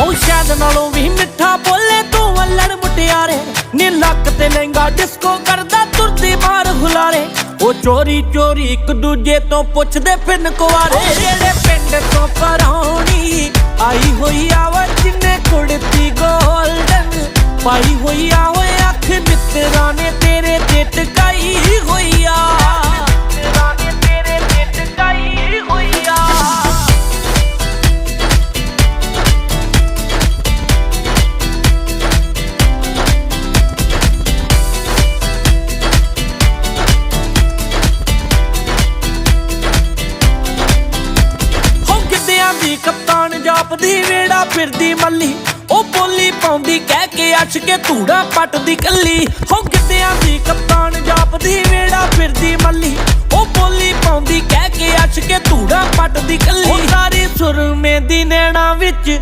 ਉਹ ਸ਼ਾਇਦ ਨਾਲੋਂ ਵੀ ਮਿੱਠਾ ਬੋਲੇ, ਤੂੰ ਵੱਲੜ ਮੁਟਿਆਰੇ। ਨੀ ਲੱਕ ਤੇ ਲਹਿੰਗਾ ਡਿਸਕੋ ਕਰਦਾ, ਤੁਰਦੀ ਮਾਰ ਹੁਲਾਰੇ। ਉਹ ਚੋਰੀ ਚੋਰੀ ਇੱਕ ਦੂਜੇ ਤੋਂ ਪੁੱਛਦੇ ਫਿਰਨ ਕੁਆਰੇ ਜਿਹੜੇ ਪਿੰਡ ਤੋਂ ਪਰੌਣੀ, ਆਈ ਹੋਈ ਆ ਵਾ ਜਿੰਨੇ ਕੁੜਤੀ ਗੋਲਡਨ। ਪਾਈ ਹੋਈ ਆ ਓਏ, ਅੱਖ ਮਿੱਤਰਾਂ ਨੇ ਤੇਰੇ ਤੇ ਟਕਾਈ ਹੋਈ ਜਾਪਦੀ ਫਿਰਦੀ ਮੱਲੀ, ਉਹ ਬੋਲੀ ਪਾਉਂਦੀ, ਕਹਿ ਕੇ ਅੱਛ ਕੇ ਧੂੜਾ ਪੱਟਦੀ ਕੱਲੀ। ਹੋ ਗਿੱਧਿਆਂ ਦੀ ਕਪਤਾਨ ਜਾਪਦੀ ਵੇੜਾ ਫਿਰਦੀ ਮੱਲੀ, ਉਹ ਬੋਲੀ ਪਾਉਂਦੀ, ਕਹਿ ਕੇ ਅੱਛ ਕੇ ਧੂੜਾ ਪੱਟਦੀ ਕੱਲੀ। ਉਹ ਸਾਰੀ ਸੁਰਮੇ ਦੀ ਨੈਣਾ ਵਿੱਚ